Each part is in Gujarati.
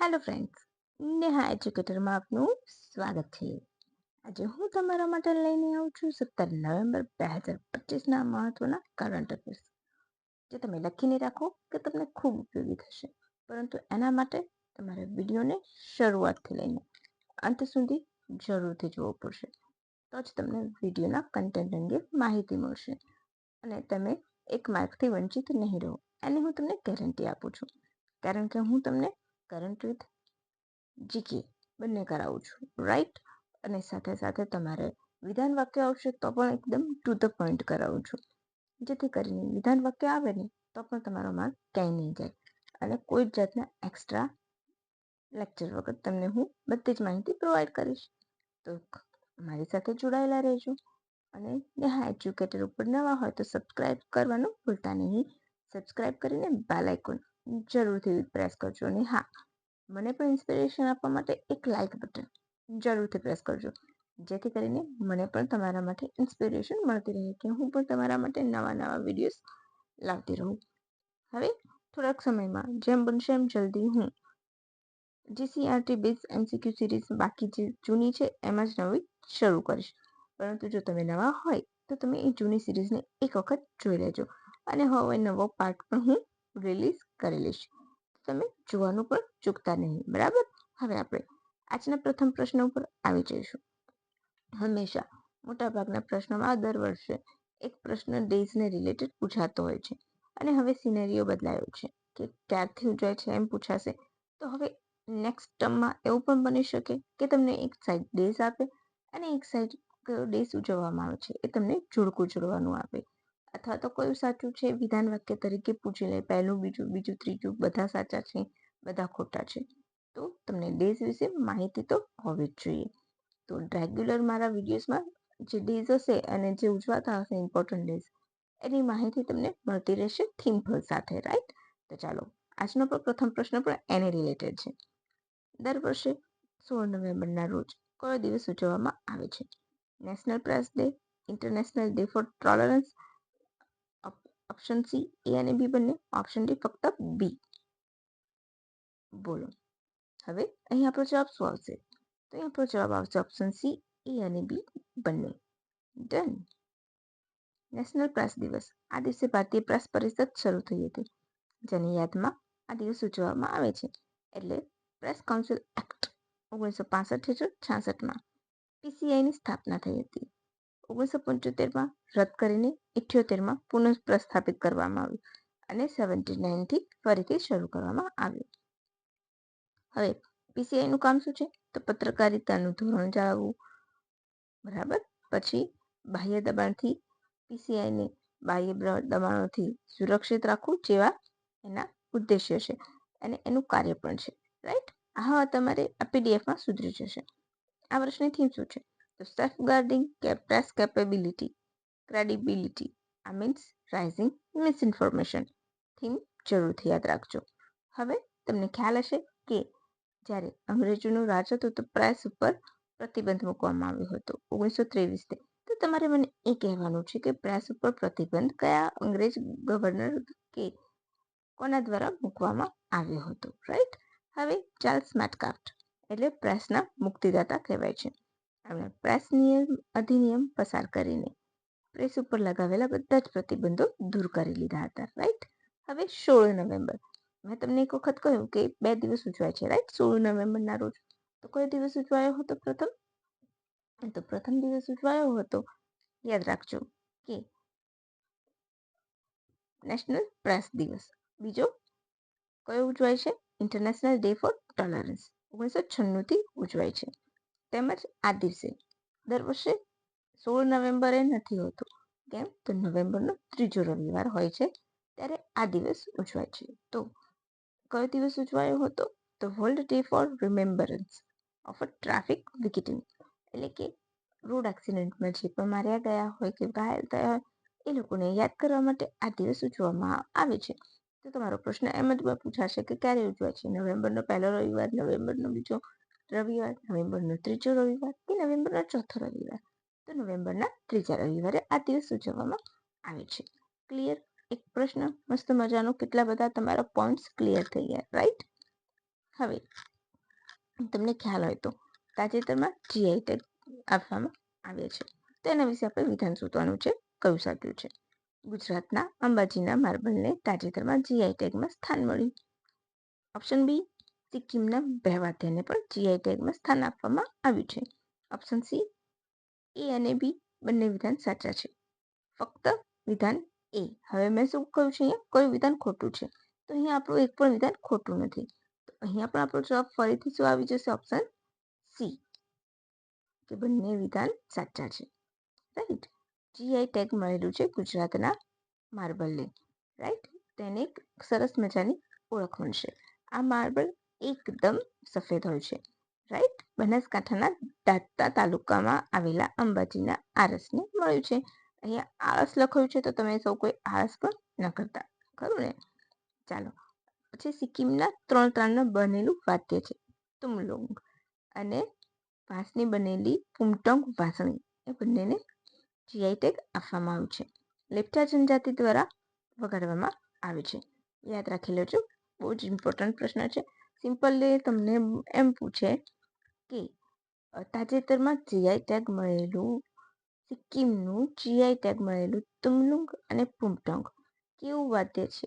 હેલો ફ્રેન્ડ્સ નેહા એજ્યુકેટરમાં આપનું સ્વાગત છે. આજે હું તમારા માટે લઈને આવું છું સત્તર નવેમ્બર બે હજાર પચીસના મહત્વના કરંટ અફેર્સ જે તમે લખીને રાખો કે તમને ખૂબ ઉપયોગી થશે. પરંતુ એના માટે તમારે વિડીયોને શરૂઆતથી લઈને અંત સુધી જરૂરથી જોવો પડશે. તો જ તમને વિડીયોના કન્ટેન્ટ અંગે માહિતી મળશે. અને તમે એક માર્કથી વંચિત નહીં રહો. એની હું તમને ગેરંટી આપું છું. કારણ કે હું તમને કરંટ વિથ જીકે બંને કરાવું છું. રાઈટ અને સાથે સાથે તમારે વિધાન વાક્ય આવશે તો પણ એકદમ ટુ ધ પોઈન્ટ કરાવું છું. જેથી કરીને વિધાન વાક્ય આવે ને, તો પણ તમારો માર્ક ક્યાંય નહીં જાય. અને કોઈ જ જાતના એક્સ્ટ્રા લેક્ચર વગર તમને હું બધી જ માહિતી પ્રોવાઈડ કરીશ. તો મારી સાથે જોડાયેલા રહેજો. અને નેહા એજ્યુકેટર ઉપર નવા હોય તો સબસ્ક્રાઈબ કરવાનું ભૂલતા નહીં. સબસ્ક્રાઈબ કરીને બેલ આઇકોન જરૂરથી પ્રેસ કરજો અને હા, મને પણ ઇન્સ્પિરેશન આપવા માટે એક લાઇક બટન જરૂરથી પ્રેસ કરજો. જેથી કરીને મને પણ તમારા માટે ઇન્સ્પિરેશન મળતી રહે કે હું પણ તમારા માટે નવા નવા વિડીયોઝ લાવતી રહું. હવે થોડાક સમયમાં જેમ બનશે એમ જલ્દી હું જીસીઆરટી બેઝ એમસીક્યુ સિરીઝ બાકી જે જૂની છે એમાં જ નવી શરૂ કરીશ. પરંતુ જો તમે નવા હોય તો તમે એ જૂની સિરીઝને એક વખત જોઈ લેજો. અને હવે નવો પાર્ટ પણ હું રિલીઝ કરી લઈશ તમે જોવાનું પણ ચૂકતા નહીં, બરાબર? હવે આપણે આજના પ્રથમ પ્રશ્ન ઉપર આવી જઈશું. હંમેશા મોટાભાગના પ્રશ્નોમાં દર વર્ષે એક પ્રશ્ન ડેઝને રિલેટેડ પૂછાતો હોય છે અને હવે સિનેરીઓ બદલાયો છે કે ક્યારથી ઉજવાય છે એમ પૂછાશે. તો હવે નેક્સ્ટ ટર્મમાં એવું પણ બની શકે કે તમને એક સાઈડ ડેઝ આપે અને એક સાઈડ કયો ડેઝ ઉજવવામાં આવે છે એ તમને જોડકું જોડવાનું આપે. અથવા તો કયું સાચું છે, વિધાન વાક્ય તરીકે પૂછી લે. પહેલું, બીજું બીજું, ત્રીજું બધા સાચા છે, બધા ખોટા છે. તો તમને ડેઝ વિશે માહિતી તો હોવી જ જોઈએ. તો રેગ્યુલર મારા વિડીયોઝમાં જે ડેઝ હશે અને જે ઉજવાતા હશે ઇમ્પોર્ટન્ટ ડેઝ એની માહિતી તમને મળતી રહેશે થીમફલ સાથે રાઈટ તો ચાલો, આજનો પણ પ્રથમ પ્રશ્ન પણ એને રિલેટેડ છે. દર વર્ષે સોળ નવેમ્બરના રોજ કયો દિવસ ઉજવવામાં આવે છે? National press day international day for tolerance option C A અને બી બંને ઓપ્શન ડી ફક્ત બી બોલો. હવે અહીં આપણો જવાબ શું આવશે? તો અહીં આપણો જવાબ આવશે ઓપ્શન સી એ અને બી બંને. ડન નેશનલ પ્રેસ દિવસ આ દિવસે ભારતીય પ્રેસ પરિષદ શરૂ થઈ હતી, જેની યાદમાં આ દિવસ ઉજવવામાં આવે છે. એટલે પ્રેસ કાઉન્સિલ એક્ટ ઓગણીસો પાસઠ હેઠળ છાસઠમાં પીસીઆઈની સ્થાપના થઈ હતી. ઓગણીસો પંચોતેરમાં રદ કરીને ઇઠ્યોતેરમાં પુનઃ પ્રસ્થાપિત કરવામાં આવ્યું અને સેવન્ટી નાઇનથી ફરીથી શરૂ કરવામાં આવ્યું. હવે, પીસીઆઈનું કામ શું છે? તો પત્રકારિતાનું ધોરણ જાળવવું. બરાબર? પછી બાહ્ય દબાણથી પીસીઆઈને બાહ્ય દબાણોથી સુરક્ષિત રાખવું જેવા એના ઉદ્દેશ્ય છે અને એનું કાર્ય પણ છે, રાઈટ? હા તમારે આ પીડીએફમાં સુધરી જશે. આ વર્ષની થીમ શું છે? તો safeguarding press કે credibility, means rising misinformation theme જરૂરથી યાદ રાખજો. હવે તમને ખ્યાલ હશે કે જ્યારે અંગ્રેજોનું રાજ હતું તો પ્રેસ ઉપર પ્રતિબંધ મૂકવામાં આવ્યો હતો ઓગણીસો ત્રેવીસથી તો તમારે મને એ કહેવાનું છે કે પ્રેસ ઉપર પ્રતિબંધ કયા અંગ્રેજ ગવર્નર કે કોના દ્વારા મૂકવામાં આવ્યો હતો રાઈટ હવે ચાર્લ્સ મેટકાફ્ટ એટલે પ્રેસના મુક્તિદાતા કહેવાય છે. એમણે પ્રેસ નિયમ, અધિનિયમ પસાર કરીને પ્રેસ ઉપર લગાવેલા બધા જ પ્રતિબંધો દૂર કરી લીધા હતા રાઈટ હવે સોળ નવેમ્બર. મેં તમને એક વખત કહ્યું કે બે દિવસ ઉજવાય છે રાઈટ સોળ નવેમ્બરના રોજ. તો કયો દિવસ ઉજવાયો હતો પ્રથમ? તો પ્રથમ દિવસ ઉજવાયો હતો. યાદ રાખજો કે નેશનલ પ્રેસ દિવસ. બીજો કયો ઉજવાય છે? ઇન્ટરનેશનલ ડે ફોર ટોલરન્સ ઓગણીસો છન્નુંથી ઉજવાય છે. તેમજ આ દિવસે. દર વર્ષે સોળ નવેમ્બરે નથી હોતું. કેમ? તો નવેમ્બરનો ત્રીજો રવિવાર હોય છે. ત્યારે આ દિવસ ઉજવાય છે. તો કયો દિવસ ઉજવાયો હતો? તો world day for remembrance of a traffic victims એટલે કે રોડ એક્સિડન્ટમાં જે પણ માર્યા ગયા હોય કે ઘાયલ થયા હોય, એ લોકોને યાદ કરવા માટે આ દિવસ ઉજવવામાં આવે છે. તો તમારો પ્રશ્ન એમ જ પૂછાશે કે ક્યારે ઉજવાય છે? નવેમ્બરનો પહેલો રવિવાર, નવેમ્બરનો બીજો? રવિવાર નવેમ્બરનો ત્રીજો રવિવાર કે નવેમ્બરનો ચોથો રવિવાર તો નવેમ્બરના ત્રીજા રવિવારે આ દિવસ ઉજવવામાં આવે છે ક્લિયર એક પ્રશ્ન મસ્ત મજાનો કેટલા બધા તમારા પોઈન્ટ્સ ક્લિયર થઈ ગયા રાઈટ હવે તમને ખ્યાલ હોય તો તાજેતરમાં જીઆઈ ટેગ આપવામાં આવ્યા છે તેના વિશે આપણે વિધાન શોધવાનું છે કયું સાચું છે ગુજરાતના અંબાજીના માર્બલને તાજેતરમાં જીઆઈ ટેગમાં સ્થાન મળ્યું ઓપ્શન બી સિક્કિમના બેહવાદ્યને પણ જીઆઈ ટેગમાં સ્થાન આપવામાં આવ્યું છે. ઓપ્શન સી એ અને બી બંને વિધાન સાચા છે. ફક્ત વિધાન એ હવે મેં શું કહ્યું છે અહીંયા? કયું વિધાન ખોટું છે? તો અહીંયા આપણું એક પણ વિધાન ખોટું નથી. તો અહીંયા પણ આપણો જવાબ ફરીથી શું આવી જશે? ઓપ્શન સી કે બંને વિધાન સાચા છે. રાઈટ જીઆઈ ટેગ મળેલું છે ગુજરાતના માર્બલને રાઈટ તેને એક સરસ મજાની ઓળખ મળશે આ માર્બલ એકદમ સફેદ હોય છે. રાઈટ બનાસકાંઠાના દાંતા તાલુકામાં આવેલા અંબાજીના આરસને મળ્યું છે. અહીંયા આળસ લખ્યું છે તો તમે સૌ કોઈ આળસ પણ ન કરતા. ખરું ને? ચાલો. પછી સિક્કિમના ત્રણ ત્રણનું બનેલું વાદ્ય છે. તુમલોંગ અને વાંસની બનેલી પુમટોંગ વાસણી એ બંનેને જીઆઈ ટેગ આપવામાં આવ્યું છે. લેપ્ચા જનજાતિ દ્વારા વગાડવામાં આવે છે. યાદ રાખી લેજો. બહુ જ ઇમ્પોર્ટન્ટ પ્રશ્ન છે. સિમ્પલી તમને એમ પૂછે કે તાજેતરમાં જીઆઈ ટેગ મળેલું, સિક્કિમનું જીઆઈ ટેગ મળેલું તુમલુંગ અને પુમટોંગ કેવું વાદ્ય છે?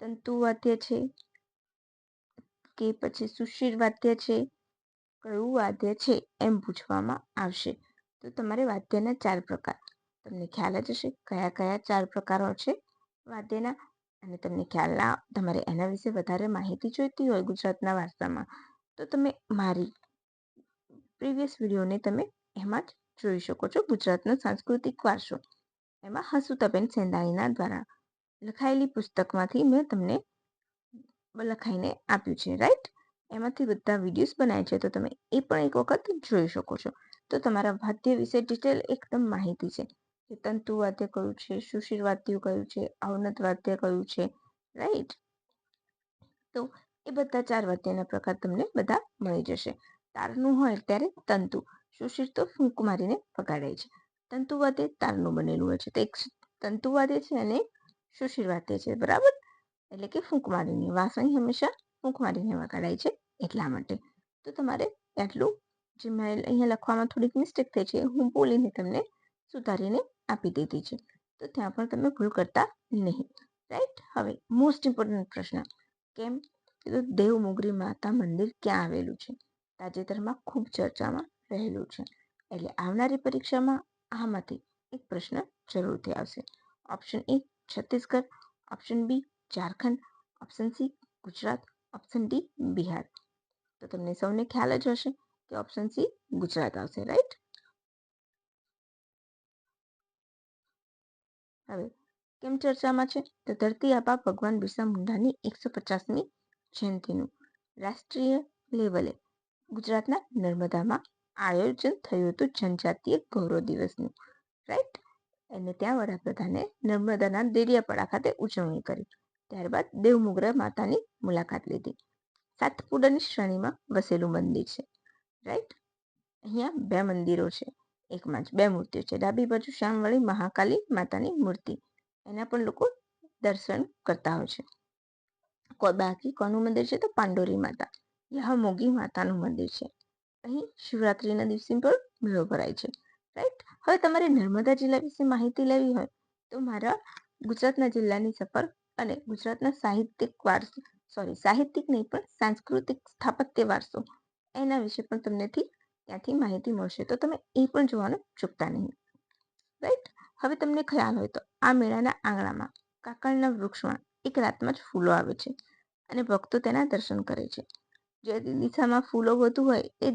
તંતુ વાદ્ય છે કે પછી સુશીર વાદ્ય છે? કયું વાદ્ય છે એમ પૂછવામાં આવશે. તો તમારે વાદ્યના ચાર પ્રકાર, તમને ખ્યાલ જ હશે કયા કયા ચાર પ્રકારો છે વાદ્યના? અને તમને ખ્યાલના તમારે એના વિશે વધારે માહિતી જોઈતી હોય ગુજરાતના વારસામાં, તો તમે મારી પ્રીવિયસ વિડીયોને તમે એમાં જ જોઈ શકો છો, ગુજરાતનો સાંસ્કૃતિક વારસો. એમાં હસુતાબેન સેંદાણીના દ્વારા લખાયેલી પુસ્તકમાંથી મેં તમને લખાઈને આપ્યું છે રાઈટ એમાંથી બધા વિડીયોઝ બનાય છે, તો તમે એ પણ એક વખત જોઈ શકો છો. તો તમારા વાદ્ય વિશે ડિટેલ એકદમ માહિતી છે. કે તંતુ વાદ્ય કયું છે સુશીર વાદ્ય કયું છે, અવનત વાદ્ય કયું છે રાઈટ તો એ બધા ચાર વાદ્યના પ્રકાર તમને બધા મળી જશે. તારનું હોય ત્યારે તંતુ સુશીર તો ફૂંક મારીને વગાડાય છે. તંતુવાદ્ય તારનું બનેલું હોય છે. તો એક તંતુવાદ્ય છે અને સુશીર વાદ્ય છે, બરાબર? એટલે કે ફૂંક મારીને, વાસણી હંમેશા ફૂંક મારીને વગાડાય છે એટલા માટે. તો તમારે એટલું જે મેં અહીંયા લખવામાં થોડીક મિસ્ટેક થઈ છે, હું બોલીને તમને સુધારીને આપી દીધી છે. તો ત્યાં પણ તમે ભૂલ કરતા નહીં. રાઈટ હવે મોસ્ટ ઇમ્પોર્ટન્ટ પ્રશ્ન. કેમ? તો દેવમોગરી માતા મંદિર ક્યાં આવેલું છે? તાજેતરમાં ખૂબ ચર્ચામાં રહેલું છે. એટલે આવનારી પરીક્ષામાં આમાંથી એક પ્રશ્ન જરૂરથી આવશે. Option A Chhattisgarh. Option B Jharkhand. Option C Gujarat. Option D Bihar. તો તમને સૌને ખ્યાલ જ હશે કે ઓપ્શન સી ગુજરાત આવશે. રાઈટ હવે, કેમ ચર્ચામાં છે? તો ધરતી આપા ભગવાન બિરસા મુંડાની એકસો પચાસમી જયંતિનું રાષ્ટ્રીય લેવલે ગુજરાતના નર્મદામાં આયોજન થયું હતું જનજાતીય ગૌરવ દિવસનું રાઈટ અને ત્યાં વડાપ્રધાને નર્મદાના દેડિયાપાડા ખાતે ઉજવણી કરી. ત્યારબાદ દેવમુગ્ર માતાની મુલાકાત લીધી. સાતપુડાની શ્રેણીમાં વસેલું મંદિર છે રાઈટ અહીંયા બે મંદિરો છે. એકમાં જ બે મૂર્તિઓ છે. ડાબી બાજુ શ્યામવાળી મહાકાલી માતાની મૂર્તિ. એના પણ લોકો દર્શન કરતા હોય છે. બાકી કોનું મંદિર છે તો પાંડોરી માતા. યહામોગી માતાનું મંદિર છે. અહીં શિવરાત્રિના દિવસે પણ મેળો ભરાય છે. રાઈટ? હવે તમારે નર્મદા જિલ્લા વિશે માહિતી લેવી હોય તો મારા ગુજરાતના જિલ્લાની સફર અને ગુજરાતના સાહિત્યિક વારસો, સોરી, સાહિત્યિક નહીં પણ સાંસ્કૃતિક સ્થાપત્ય વારસો એના વિશે પણ તમનેથી ત્યાંથી માહિતી મળશે. તો તમે એ પણ જોવાનું ચૂકતા નહીં. રાઈટ હવે તમને ખ્યાલ હોય તો આ મેળાના આંગણામાં કાકડના વૃક્ષમાં એક રાતમાં જ ફૂલો આવે છે અને ભક્તો તેના દર્શન કરે છે. જે દિશામાં ફૂલો વધુ હોય એ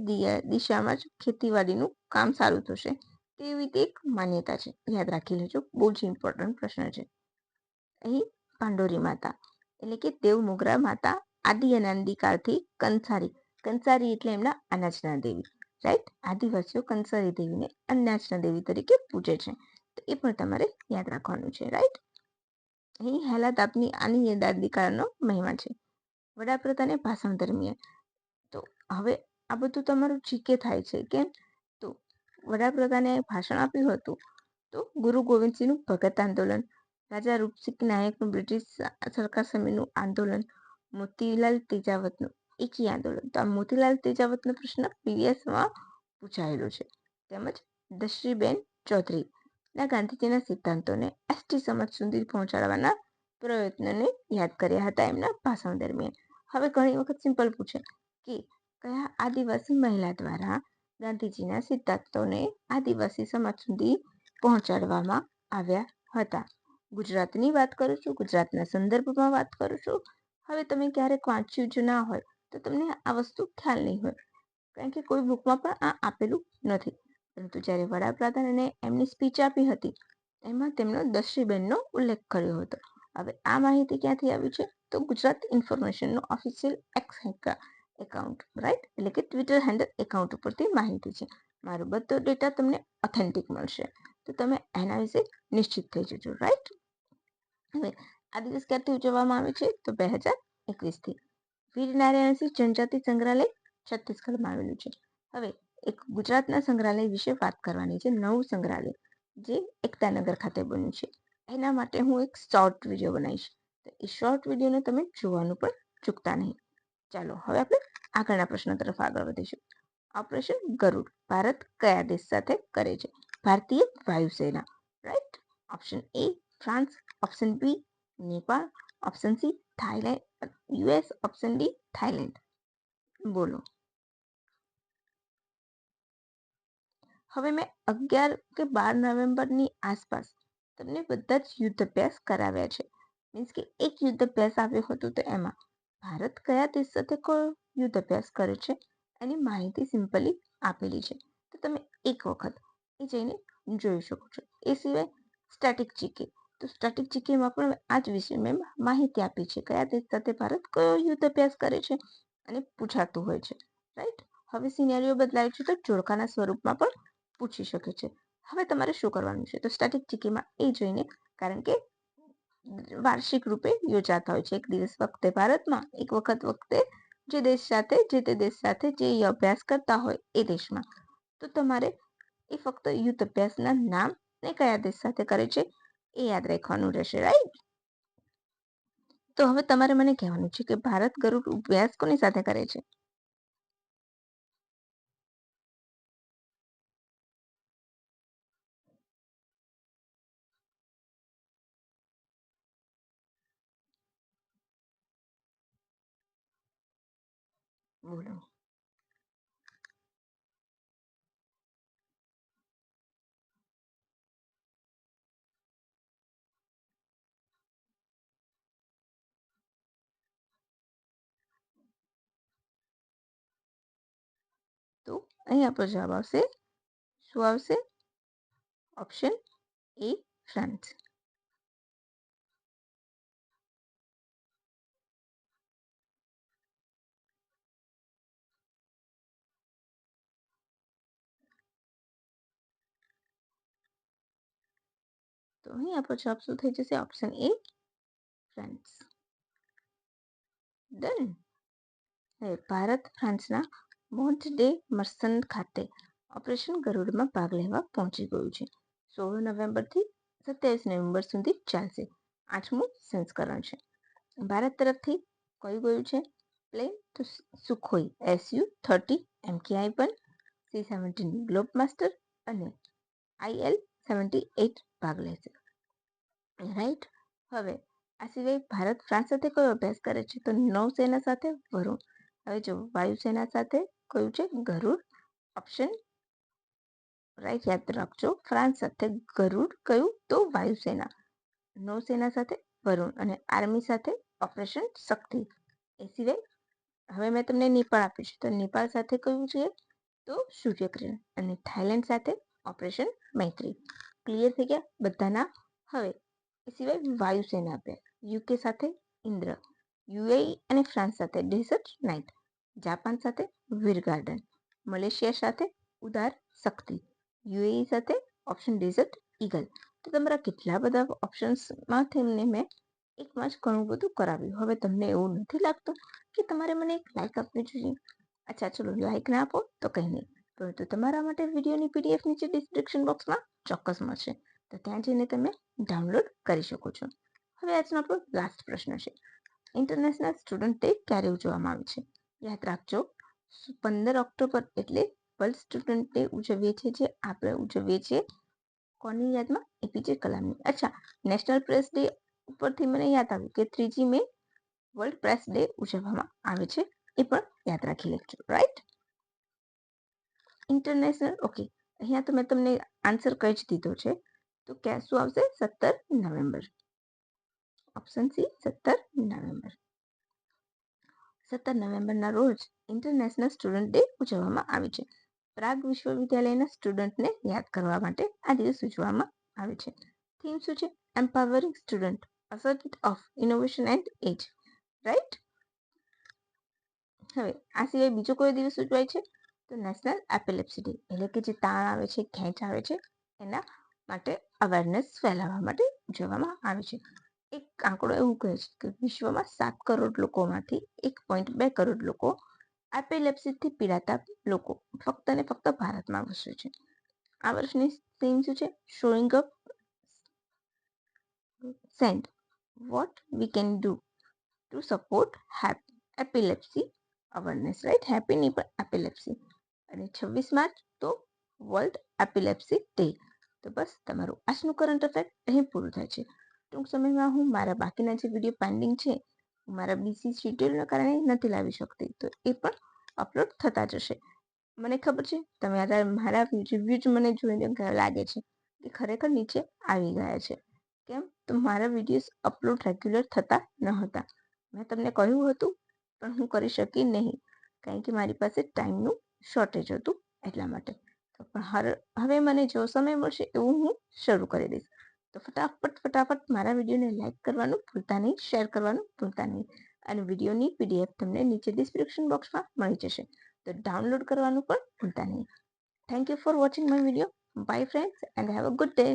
દિશામાં જ ખેતીવાડીનું કામ સારું થશે. તેવી રીતે એક માન્યતા છે. યાદ રાખી લેજો, બહુ જ ઇમ્પોર્ટન્ટ પ્રશ્ન છે. અહીં પાંડોરી માતા, એટલે કે દેવ મોગરા માતા આદિ અનાદિકાળથી કંસારી. કંસારી એટલે એમના અનાજના દેવી. રાઈટ આદિવાસીઓ કંસારી દેવીને અનાજના દેવી તરીકે પૂજે છે. તો એ પણ તમારે યાદ રાખવાનું છે રાઈટ અહીં હેલા તાપની આની દાદીકાળનો મહિમા છે. વડાપ્રધાને ભાષણ દરમિયાન. તો હવે આ બધું તમારું જીકે થાય છે, કેમ? તો વડાપ્રધાને ભાષણ આપ્યું હતું, તો ગુરુ ગોવિંદસિંહનું ભગત આંદોલન, રાજા રૂપસિંહ નાયકનું બ્રિટિશ સરકાર સામેનું આંદોલન, મોતીલાલ તેજાવતનું એકી આંદોલન. તો આ મોતીલાલ તેજાવતનો પ્રશ્ન પીવીએસમાં પૂછાયેલો છે. તેમજ દશ્રીબેન ચૌધરીના ગાંધીજીના સિદ્ધાંતોને એસટી સમાજ સુધી પહોંચાડવાના પ્રયત્નને યાદ કર્યા હતા એમના ભાષણ દરમિયાન. હવે ઘણી વખત સિમ્પલ પૂછે કે કયા આદિવાસી મહિલા દ્વારા ગાંધીજીના સિદ્ધાંતોને આદિવાસી સમાજ સુધી પહોંચાડવામાં આવ્યા હતા? ગુજરાતની વાત કરું છું, ગુજરાતના સંદર્ભમાં વાત કરું છું. હવે તમે ક્યારેક વાંચ્યું જ ના હોય તો તમને આ વસ્તુ ખ્યાલ નહીં હોય, કારણ કે કોઈ બુકમાં પણ આ આપેલું નથી. પરંતુ જ્યારે વડાપ્રધાને એમની સ્પીચ આપી હતી, એમાં તેમનો દશ્રીબેનનો ઉલ્લેખ કર્યો હતો. હવે આ માહિતી ક્યાંથી આવી છે? તો ગુજરાત ઇન્ફોર્મેશનનો ઓફિશિયલ એક્સ એકાઉન્ટ, રાઈટ? એટલે કે ટ્વિટર હેન્ડલ એકાઉન્ટ ઉપરથી માહિતી છે. મારો બધો ડેટા તમને ઓથેન્ટિક મળશે. તો તમે એના વિશે નિશ્ચિત થઈ જજો, રાઈટ? હવે આ દિવસ ક્યારથી ઉજવવામાં આવે છે? તો બે હજાર એકવીસથી. વીર નારાયણસિંહ જનજાતિ સંગ્રહાલય છત્તીસગઢમાં આવેલું છે. હવે એક ગુજરાતના સંગ્રહાલય વિશે વાત કરવાની છે, નવું સંગ્રહાલય, જે એકતાનગર ખાતે બન્યું છે. એના માટે હું એક શોર્ટ વીડિયો બનાવીશ. તો એ શોર્ટ વિડીયોને તમે જોવાનું પણ ચૂકતા નહીં. ચાલો, હવે આપણે આગળના પ્રશ્ન તરફ આગળ વધીશું. ઓપરેશન ગરુડ ભારત કયા દેશ સાથે કરે છે? ભારતીય વાયુસેના right option A France option B Nepal option C Thailand US option D Thailand બોલો. હવે મેં અગિયાર કે બાર નવેમ્બરની આસપાસ તમને બધા જ યુદ્ધ અભ્યાસ કરાવ્યા છે. મીન્સ કે એક યુદ્ધ અભ્યાસ આવ્યો હતો તો એમાં ભારત કયા દેશ સાથે કયો યુદ્ધ અભ્યાસ કરે છે એની માહિતી સિમ્પલી આપેલી છે. તો તમે એક વખત એ જઈને જોઈ શકો છો. એ સિવાય સ્ટેટિક જીકે તો સ્ટેટિક જીકેમાં પણ આ જ વિશે મેં માહિતી આપી છે. કયા દેશ સાથે ભારત કયો યુદ્ધ અભ્યાસ કરે છે અને પૂછાતું હોય છે. રાઈટ હવે સિનેરીઓ બદલાય છે તો જોડકાના સ્વરૂપમાં પણ પૂછી શકે છે. હવે તમારે શું કરવાનું છે? તો સ્ટેટિક જીકેમાં એ જોઈને કારણ કે વાર્ષિક રૂપે યોજાતા હોય છે. એક દિવસ વખતે ભારતમાં, એક વખત વખતે જે દેશ સાથે, જે તે દેશ સાથે જે અભ્યાસ કરતા હોય એ દેશમાં. તો તમારે એ ફક્ત યુદ્ધ અભ્યાસના નામ ને કયા દેશ સાથે કરે છે? એ યાદ રાખવાનું રહેશે રાઈટ તો હવે તમારે મને કહેવાનું છે કે ભારત ગરુડ અભ્યાસ કોની સાથે કરે છે. તો અહીં આપણો જવાબ આવશે શું આવશે ઓપ્શન એ ફ્રાન્સ તો અહીં આપણો જવાબ શું થઈ જશે ઓપ્શન એ ફ્રાન્સ ડન હવે ભારત ફ્રાન્સના મોન્ટ ડે મર્સન ખાતે. ઓપરેશન ગરુડમાં ભાગ લેવા પહોંચી ગયું છે. સોળ નવેમ્બરથી સત્યાવીસ નવેમ્બર સુધી ચાલશે. આઠમું સંસ્કરણ છે. ભારત તરફથી કયું ગયું છે? પ્લેન તો Sukhoi SU thirty MKI one C seventeen globe master અને આઈએલ સેવન્ટી એટ ભાગ લેશે. રાઈટ, હવે આ સિવાય ભારત, ફ્રાન્સ સાથે કયો અભ્યાસ કરે છે તો નૌસેના સાથે વરુણ. હવે જો વાયુસેના સાથે કયું છે? ગરુડ ઓપ્શન રાઈટ યાદ રાખજો. ફ્રાન્સ સાથે ગરુડ કયું? તો વાયુસેના નૌસેના સાથે વરુણ અને આર્મી સાથે ઓપરેશન શક્તિ. એ સિવાય હવે મેં તમને નેપાળ આપ્યું છે. તો નેપાળ સાથે કયું છે? તો સૂર્યકિરણ અને થાઈલેન્ડ સાથે ઓપરેશન મૈત્રી. ક્લિયર થઈ ગયા બધાના? હવે એ સિવાય વાયુસેના આપ્યા યુકે સાથે ઇન્દ્ર. યુએઈ અને ફ્રાન્સ સાથે ડેઝર્ટ નાઇટ, જાપાન સાથે વીર ગાર્ડન, મલેશિયા સાથે ઉદાર શક્તિ, યુએઈ સાથે ઓપ્શન ડેઝર્ટ ઈગલ તો તમારા કેટલા બધા ઓપ્શન્સમાં તેમને મેં એકમાં જ ઘણું બધું કરાવ્યું. હવે તમને એવું નથી લાગતું કે તમારે મને એક લાઇક આપવી જોઈએ? અચ્છા, ચલો લાઇક ના આપો, તો કંઈ નહીં. પરંતુ તમારા માટે વિડીયોની પીડીએફ નીચે ડિસ્ક્રિપ્શન બોક્સમાં ચોક્કસ મળશે. તો ત્યાં જઈને તમે ડાઉનલોડ કરી શકો છો. હવે આજનો આપણો લાસ્ટ પ્રશ્ન છે. ઇન્ટરનેશનલ સ્ટુડન્ટ ડે ક્યારે ઉજવવામાં આવે છે? યાદ રાખજો પંદર ઓક્ટોબર એટલે વર્લ્ડ સ્ટુડન્ટ ડે ઉજવીએ છીએ જે આપણે ઉજવીએ છીએ કોની યાદમાં? એપીજે કલામની. અચ્છા, નેશનલ પ્રેસ ડે ઉપરથી મને યાદ આવ્યું કે ત્રીજી મે વર્લ્ડ પ્રેસ ડે ઉજવવામાં આવે છે, એ પણ યાદ રાખી લેજો, રાઈટ? ઇન્ટરનેશનલ, ઓકે, અહીંયા તો મેં તમને આન્સર કહી જ દીધો છે, તો ક્યાં શું આવશે? સત્તર નવેમ્બર. ઓપ્શન સી સત્તર નવેમ્બર સત્તર નવેમ્બરના રોજ ઇન્ટરનેશનલ સ્ટુડન્ટ ડે ઉજવવામાં આવે છે. પ્રાગ વિશ્વવિદ્યાલયના સ્ટુડન્ટને યાદ કરવા માટે આ દિવસ ઉજવવામાં આવે છે. થીમ શું છે? Empowering student assert of innovation and edge right હવે, આ સિવાય બીજો કોઈ દિવસ ઉજવાય છે? તો નેશનલ એપિલેપ્સી ડે એટલે કે જે તાણ આવે છે, ખેંચ આવે છે, એના માટે અવેરનેસ ફેલાવવા માટે ઉજવવામાં આવે છે. એક આંકડો એવું કહે છે કે વિશ્વમાં સાત કરોડ લોકોમાંથી એક પોઈન્ટ બે કરોડ લોકો એપિલેપ્સીથી પીડાતા લોકો ફક્ત ને ફક્ત ભારતમાં વસે છે. આ વર્ષની થીમ શું છે? Showing up send what we can do to support help epilepsy awareness right happy નહીં પણ એપિલેપ્સી અને છવ્વીસ માર્ચ તો વર્લ્ડ એપિલેપ્સી ડે તો બસ, તમારું આજનું કરંટ અફેર અહીં પૂરું થાય છે. ટૂંક સમયમાં હું મારા બાકીના જે વીડિયો પેન્ડિંગ છે હું મારા બીસી શેડ્યુલના કારણે નથી લાવી શકતી. તો એ પણ અપલોડ થતા જશે. મને ખબર છે, તમે મારા રિવ્યૂ જ મને જોઈને લાગે છે કે ખરેખર નીચે આવી ગયા છે. કેમ? તો મારા વિડીયોઝ અપલોડ રેગ્યુલર થતા ન હતા. મેં તમને કહ્યું હતું, પણ હું કરી શકી નહીં, કારણ કે મારી પાસે ટાઈમનું શોર્ટેજ હતું એટલા માટે. તો પણ હવે મને જો સમય મળશે એવું હું શરૂ કરી દઈશ. તો ફટાફટ ફટાફટ મારા વિડીયોને લાઈક કરવાનું ભૂલતા નહીં શેર કરવાનું ભૂલતા નહીં અને વિડીયોની પીડીએફ તમને નીચે ડિસ્ક્રિપ્શન બોક્સમાં મળી જશે. તો ડાઉનલોડ કરવાનું પણ ભૂલતા નહીં. Thank you for watching my video bye friends and have a good day